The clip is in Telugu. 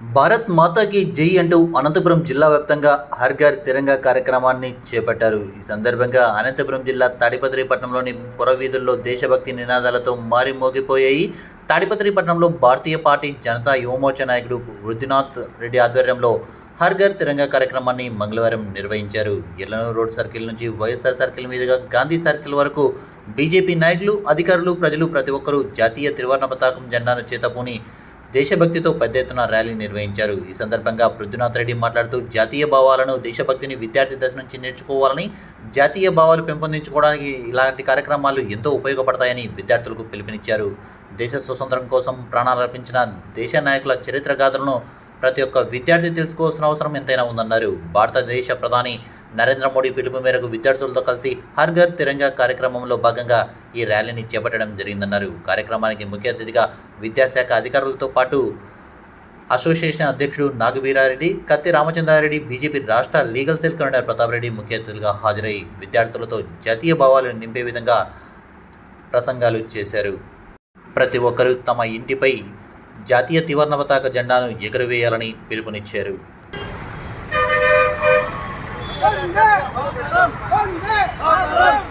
భారత్ మాతాకి జై అంటూ అనంతపురం జిల్లా వ్యాప్తంగా హర్ఘర్ తిరంగా కార్యక్రమాన్ని చేపట్టారు. ఈ సందర్భంగా అనంతపురం జిల్లా తాడిపత్రిపట్నంలోని పురవీధుల్లో దేశభక్తి నినాదాలతో మారి మోగిపోయాయి. తాడిపత్రిపట్నంలో భారతీయ పార్టీ జనతా యువమోర్చా నాయకుడు వృద్ధినాథ్ రెడ్డి ఆధ్వర్యంలో హర్ఘర్ తిరంగా కార్యక్రమాన్ని మంగళవారం నిర్వహించారు. ఎల్లనూరు రోడ్ సర్కిల్ నుంచి వైఎస్ఆర్ సర్కిల్ మీదుగా గాంధీ సర్కిల్ వరకు బీజేపీ నాయకులు అధికారులు ప్రజలు ప్రతి ఒక్కరూ జాతీయ త్రివర్ణ పతాకం జెండాను చేతపూని దేశభక్తితో పెద్ద ఎత్తున ర్యాలీ నిర్వహించారు. ఈ సందర్భంగా పృథ్వీనాథ్ రెడ్డి మాట్లాడుతూ జాతీయ భావాలను దేశభక్తిని విద్యార్థి దశ నుంచి నేర్చుకోవాలని జాతీయ భావాలు పెంపొందించుకోవడానికి ఇలాంటి కార్యక్రమాలు ఎంతో ఉపయోగపడతాయని విద్యార్థులకు పిలుపునిచ్చారు. దేశ స్వతంత్రం కోసం ప్రాణాలు అర్పించిన దేశ నాయకుల చరిత్ర గాథలను ప్రతి ఒక్క విద్యార్థి తెలుసుకోవాల్సిన అవసరం ఎంతైనా ఉందన్నారు. భారతదేశ ప్రధాని నరేంద్ర మోడీ పిలుపు మేరకు విద్యార్థులతో కలిసి హర్ ఘర్ తిరంగా కార్యక్రమంలో భాగంగా ఈ ర్యాలీని చేపట్టడం జరిగిందన్నారు. కార్యక్రమానికి ముఖ్య అతిథిగా విద్యాశాఖ అధికారులతో పాటు అసోసియేషన్ అధ్యక్షుడు నాగవీరారెడ్డి కత్తి రామచంద్రారెడ్డి బీజేపీ రాష్ట్ర legal cell convener Pratap Reddy ముఖ్య అతిథులుగా హాజరై విద్యార్థులతో జాతీయ భావాలను నింపే విధంగా ప్రసంగాలు చేశారు. ప్రతి ఒక్కరూ తమ ఇంటిపై జాతీయ త్రివర్ణ పతాక జెండాను ఎగురవేయాలని పిలుపునిచ్చారు. Önde! Kaldırım! Önde! Kaldırım!